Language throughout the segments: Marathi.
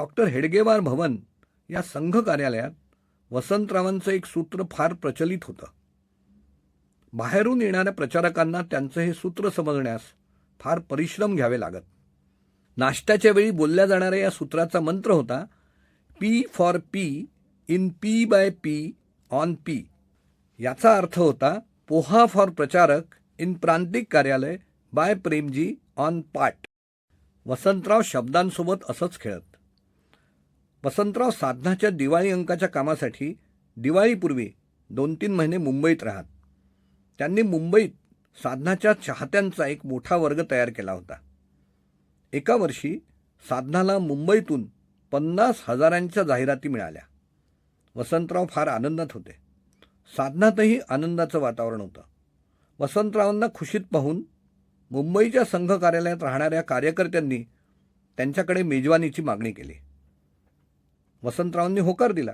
डॉक्टर हेडगेवार भवन या संघ कार्यालयात वसंतरावांचं एक सूत्र फार प्रचलित होतं. बाहेरून येणाऱ्या प्रचारकांना त्यांचं हे सूत्र समजण्यास फार परिश्रम घ्यावे लागत. नाश्त्याच्या वेळी बोलल्या जाणाऱ्या या सूत्राचा मंत्र होता P for P in P by P on P. याचा अर्थ होता पोहा फॉर प्रचारक इन प्रांतिक कार्यालय बाय प्रेमजी ऑन पाट वसंतराव शब्दांसोबत असंच खेळत. वसंतराव साधनाच्या दिवाळी अंकाच्या कामासाठी दिवाळीपूर्वी दोन तीन महिने मुंबईत राहत. त्यांनी मुंबईत साधनाच्या चाहत्यांचा एक मोठा वर्ग तयार केला होता. एका वर्षी साधनाला मुंबईतून पन्नास हजारांच्या जाहिराती मिळाल्या. वसंतराव फार आनंदात होते. साधनातही आनंदाचं वातावरण होतं. वसंतरावांना खुशीत पाहून मुंबईच्या संघ कार्यालयात राहणाऱ्या कार्यकर्त्यांनी त्यांच्याकडे मेजवानीची मागणी केली. वसंतरावांनी होकार दिला.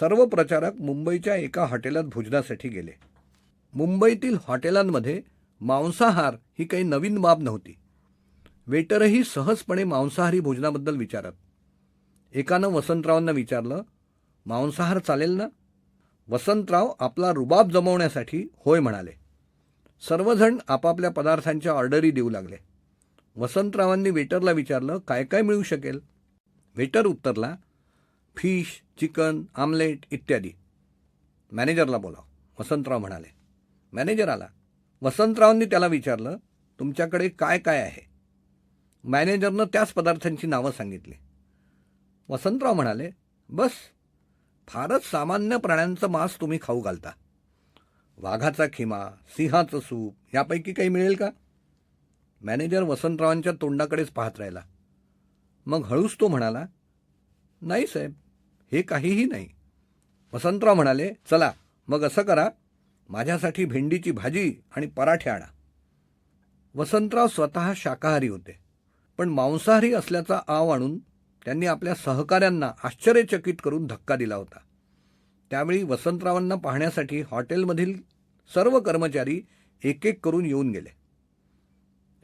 सर्व प्रचारक मुंबईच्या एका हॉटेलात भोजनासाठी गेले. मुंबईतील हॉटेलांमध्ये मांसाहार ही काही नवीन बाब नव्हती. वेटरही सहजपणे मांसाहारी भोजनाबद्दल विचारत. एकानं वसंतरावांना विचारलं मांसाहार चालेल ना? वसंतराव आपला रुबाब जमवण्यासाठी होय म्हणाले. सर्वजण आपापल्या पदार्थांच्या ऑर्डरी देऊ लागले. वसंतरावांनी वेटरला विचारलं काय काय मिळू शकेल? वेटर उत्तरला फिश चिकन आमलेट इत्यादी. मॅनेजरला बोलाव. वसंतराव म्हणाले. मॅनेजर आला. वसंतरावांनी त्याला विचारलं तुमच्याकडे काय काय आहे? मॅनेजरनं त्याच पदार्थांची नावं सांगितली. वसंतराव म्हणाले बस फारच सामान्य प्राण्यांचं मांस तुम्ही खाऊ घालता. वाघाचा खिमा सिंहाचं सूप यापैकी काही मिळेल का? मॅनेजर वसंतरावांच्या तोंडाकडेच पाहत राहिला. मग हळूच तो म्हणाला नाही साहेब हे काहीही नाही. वसंतराव म्हणाले चला मग असं करा माझ्यासाठी भेंडीची भाजी आणि पराठे आणा. वसंतराव स्वतः शाकाहारी होते पण मांसाहारी असल्याचा आव आणून त्यांनी आपल्या सहकाऱ्यांना आश्चर्यचकित करून धक्का दिला होता. त्यावेळी वसंतरावांना पाहण्यासाठी हॉटेलमधील सर्व कर्मचारी एक एक करून येऊन गेले.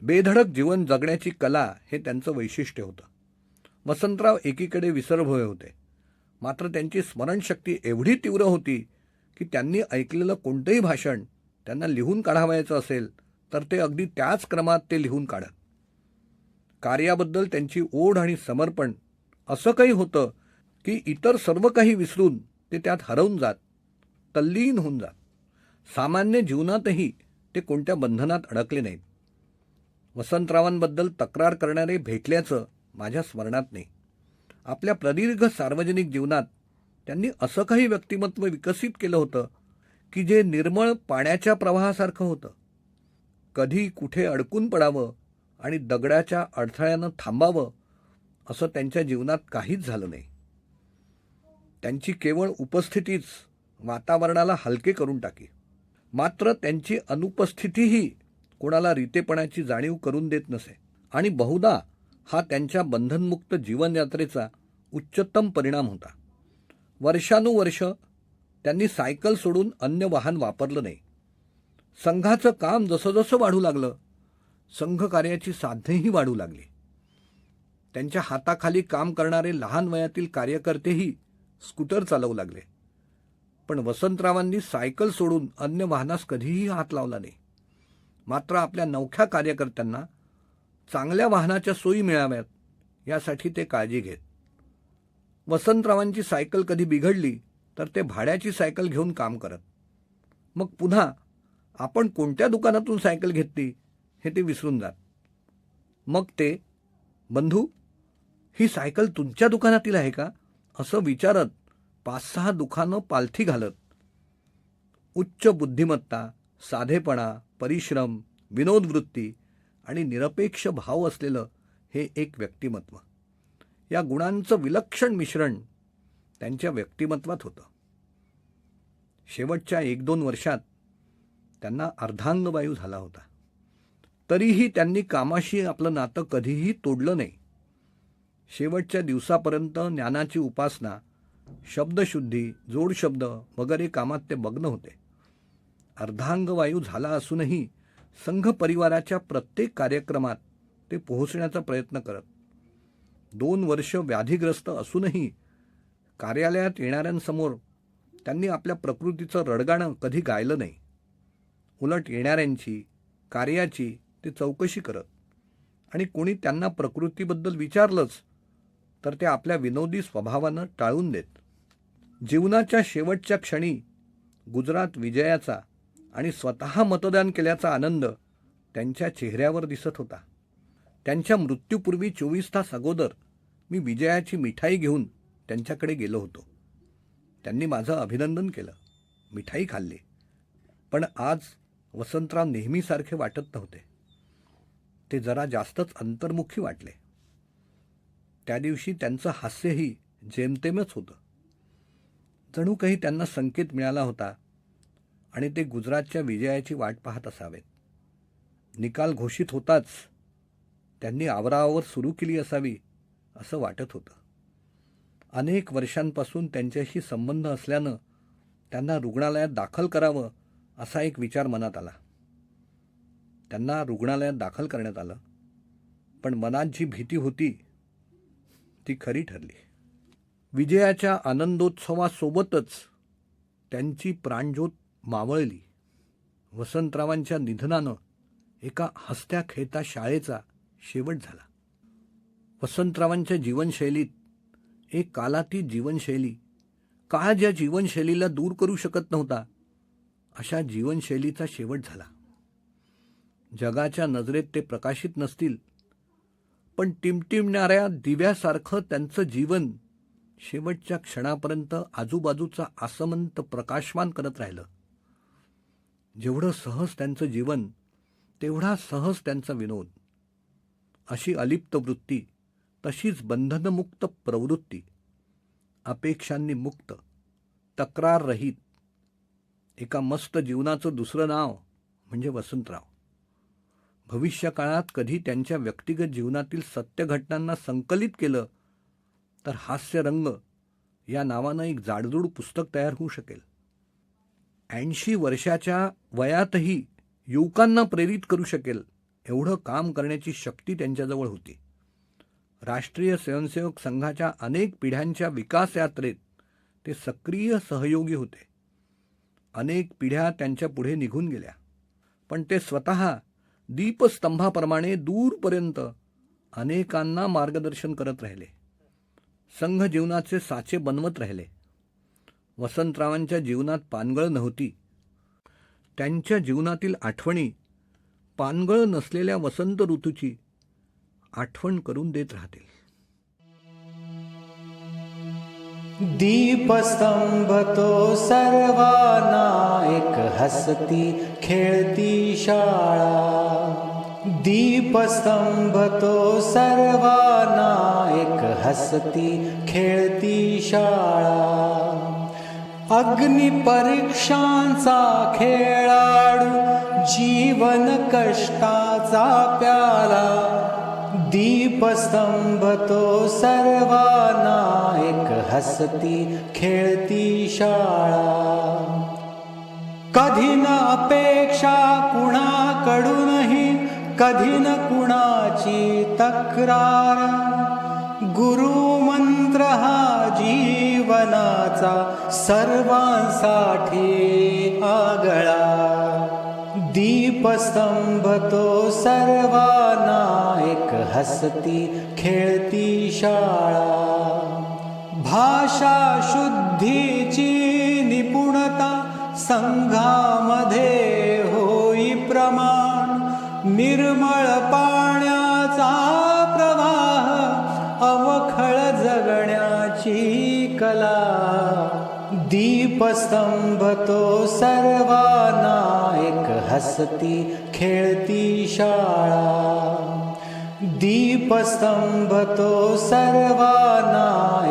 बेधडक जीवन जगण्याची कला हे त्यांचं वैशिष्ट्य होतं. वसंतराव एकीकडे विसरभोय होते. मात्र त्यांची स्मरणशक्ती एवढी तीव्र होती की त्यांनी ऐकलेलं कोणतंही भाषण त्यांना लिहून काढावायचं असेल तर ते अगदी त्याच क्रमात ते लिहून काढत. कार्याबद्दल त्यांची ओढ आणि समर्पण असं काही होतं की इतर सर्व काही विसरून ते त्यात हरवून जात तल्लीन होऊन जात. सामान्य जीवनातही ते कोणत्या बंधनात अडकले नाहीत. वसंतरावांबद्दल तक्रार करणारे भेटल्याचं माझ्या स्मरणात नाही. आपल्या प्रदीर्घ सार्वजनिक जीवनात त्यांनी असं काही व्यक्तिमत्व विकसित केलं होतं की जे निर्मळ पाण्याच्या प्रवाहासारखं होतं. कधी कुठे अडकून पडावं आणि दगडाच्या अडथळ्यानं थांबावं असं त्यांच्या जीवनात काहीच झालं नाही. त्यांची केवळ उपस्थितीच वातावरणाला हलके करून टाकी. मात्र त्यांची अनुपस्थितीही कोणाला रितेपणाची जाणीव करून देत नसे. आणि बहुधा हा त्यांच्या बंधनमुक्त जीवनयात्रेचा उच्चतम परिणाम होता. वर्षानुवर्ष त्यांनी सायकल सोडून अन्य वाहन वापरलं नाही. संघाचं काम जसंजसं वाढू लागलं संघ कार्याची साधनेही वाढू लागली. त्यांच्या हाताखाली काम करणारे लहान वयातील कार्यकर्तेही स्कूटर चालवू लागले. पण वसंतरावांनी सायकल सोडून अन्य वाहनास कधीही हात लावला नाही. मात्र आपल्या नवख्या कार्यकर्त्यांना चांगल्या वाहनाच्या सोयी मिळाव्यात यासाठी ते काळजी घेत. वसंतरावांची सायकल कधी बिघडली तर ते भाड्याची सायकल घेऊन काम करत. मग पुन्हा आपण कोणत्या दुकानातून सायकल घेतली हे ते विसरून जात. मग ते बंधू ही सायकल तुमच्या दुकानातील आहे का? असं विचारत पाच सहा दुकानं पालथी घालत. उच्च बुद्धिमत्ता साधेपणा परिश्रम विनोदवृत्ती आणि निरपेक्ष भाव असलेलं हे एक व्यक्तिमत्व. या गुणांचं विलक्षण मिश्रण त्यांच्या व्यक्तिमत्वात होतं. शेवटच्या एक दोन वर्षात त्यांना अर्धांगवायू झाला होता. तरीही त्यांनी कामाशी आपलं नातं कधीही तोडलं नाही. शेवटच्या दिवसापर्यंत ज्ञानाची उपासना शब्दशुद्धी जोडशब्द वगैरे कामात ते मग्न होते. अर्धांगवायू झाला असूनही संघ परिवाराच्या प्रत्येक कार्यक्रमात ते पोहोचण्याचा प्रयत्न करत. दोन वर्ष व्याधीग्रस्त असूनही कार्यालयात येणाऱ्यांसमोर त्यांनी आपल्या प्रकृतीचं रडगाणं कधी गायलं नाही. उलट येणाऱ्यांची कार्याची ते चौकशी करत. आणि कोणी त्यांना प्रकृतीबद्दल विचारलंच तर ते आपल्या विनोदी स्वभावानं टाळून देत. जीवनाच्या शेवटच्या क्षणी गुजरात विजयाचा आणि स्वतः मतदान केल्याचा आनंद त्यांच्या चेहऱ्यावर दिसत होता. त्यांच्या मृत्यूपूर्वी चोवीस तास अगोदर मी विजयाची मिठाई घेऊन त्यांच्याकडे गेलो होतो. त्यांनी माझं अभिनंदन केलं. मिठाई खाल्ली. पण आज वसंतराव नेहमीसारखे वाटत नव्हते. ते जरा जास्तच अंतर्मुखी वाटले. त्या दिवशी त्यांचं हास्यही जेमतेमच होतं. जणू काही त्यांना संकेत मिळाला होता आणि ते गुजरातच्या विजयाची वाट पाहत असावेत. निकाल घोषित होताच त्यांनी आवराआवर सुरू केली असावी असं वाटत होतं. अनेक वर्षांपासून त्यांच्याशी संबंध असल्यानं त्यांना रुग्णालयात दाखल करावं असा एक विचार मनात आला. त्यांना रुग्णालयात दाखल करण्यात आलं. पण मनात जी भीती होती ती खरी ठरली. विजयाच्या आनंदोत्सवासोबतच त्यांची प्राणज्योत मावळली. वसंतरावांच्या निधनानं एका हसत्या खेळता शाळेचा शेवट झाला. वसंतरावांच्या जीवनशैलीत एक कालातीत जीवनशैली काळ ज्या जीवनशैलीला दूर करू शकत नव्हता अशा जीवनशैलीचा शेवट झाला. जगाच्या नजरेत ते प्रकाशित नसतील पण टिमटिमणाऱ्या दिव्यासारखं त्यांचं जीवन शेवटच्या क्षणापर्यंत आजूबाजूचा आसमंत प्रकाशमान करत राहिलं. जेवढं सहज त्यांचं जीवन तेवढा सहज त्यांचा विनोद. अशी अलिप्त वृत्ती तशीच बंधनमुक्त प्रवृत्ती. अपेक्षांनी मुक्त तक्रार रहित. एका मस्त जीवनाचं दुसरं नाव म्हणजे वसंतराव. भविष्यकाळात कधी त्यांच्या व्यक्तिगत जीवनातील सत्य घटनांना संकलित केलं तर हास्यरंग या नावानं एक जाडजूड पुस्तक तयार होऊ शकेल. ऐंशी वर्षाच्या वयातही युवकांना प्रेरित करू शकेल एवढं काम करण्याची शक्ती त्यांच्याजवळ होती. राष्ट्रीय स्वयंसेवक संघाच्या अनेक पिढ्यांच्या विकास यात्रेत ते सक्रिय सहयोगी होते. अनेक पिढ्या त्यांच्या पुढे निघून गेल्या. पण ते स्वतः दीपस्तंभाप्रमाणे दूरपर्यंत अनेकांना मार्गदर्शन करत राहिले. संघ जीवनाचे साचे बनवत राहिले. वसंतरावांच्या जीवनात पानगळ नव्हती. त्यांच्या जीवनातील आठवणी पानगळ नसलेल्या वसंत ऋतूची आठवण करून देत राहतील. दीपस्तंभ तो सर्वांना एक हसती खेळती शाळा. दीपस्तंभ तो सर्वांना एक हसती खेळती शाळा. अग्निपरीक्षांचा खेळाडू जीवन कष्टाचा प्याला. दीपस्तंभ तो सर्वांना एक हसती खेळती शाळा. कधी न अपेक्षा कुणाकडूनही कधी न कुणाची तक्रार. गुरुमंत्र हा जीवनाचा सर्वांसाठी आगळा. दीपस्तंभ तो सर्वांना एक हसती खेळती शाळा. भाषा शुद्धीची निपुणता संघामध्ये होई प्रमाण. निर्मळ पा कला दीपस्तंभ तो सर्वांना एक हसती खेळती शाळा. दीपस्तंभ तो सर्वांना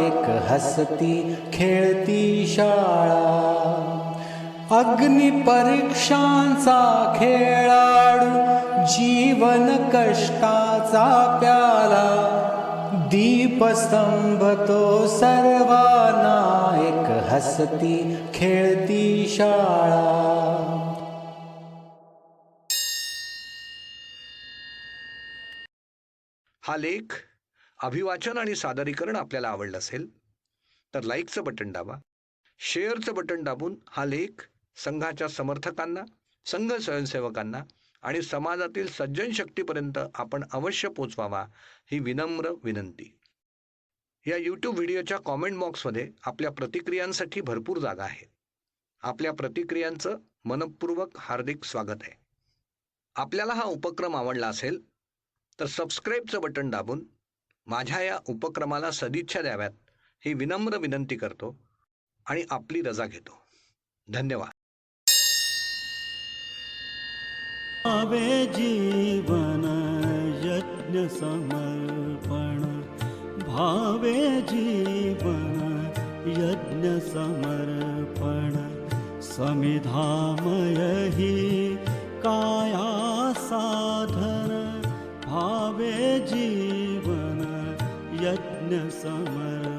एक हसती खेळती शाळा. अग्निपरीक्षांचा खेळाडू जीवन कष्टाचा प्याला. दीपस्तंभ तो सर्वांना एक हसती खेळती शाळा. हा लेख अभिवाचन आणि सादरीकरण आपल्याला आवडलं असेल तर लाईकचं बटन दाबा. शेअरचं बटन दाबून हा लेख संघाच्या समर्थकांना संघ स्वयंसेवकांना आणि समाजातील सज्जन शक्तीपर्यंत आपण अवश्य पोचवावा ही विनम्र विनंती. या यूट्यूब व्हिडिओच्या कॉमेंट बॉक्समध्ये आपल्या प्रतिक्रियांसाठी भरपूर जागा आहे. आपल्या प्रतिक्रियांचं मनपूर्वक हार्दिक स्वागत आहे. आपल्याला हा उपक्रम आवडला असेल तर सबस्क्राईबचं बटन दाबून माझ्या या उपक्रमाला सदिच्छा द्याव्यात ही विनम्र विनंती करतो आणि आपली रजा घेतो. धन्यवाद. भावे जीवन यज्ञ समर्पण। भावे जीवन यज्ञ समर्पण। समिधामय हि काया साधन। भावे जीवन यज्ञ समर्पण।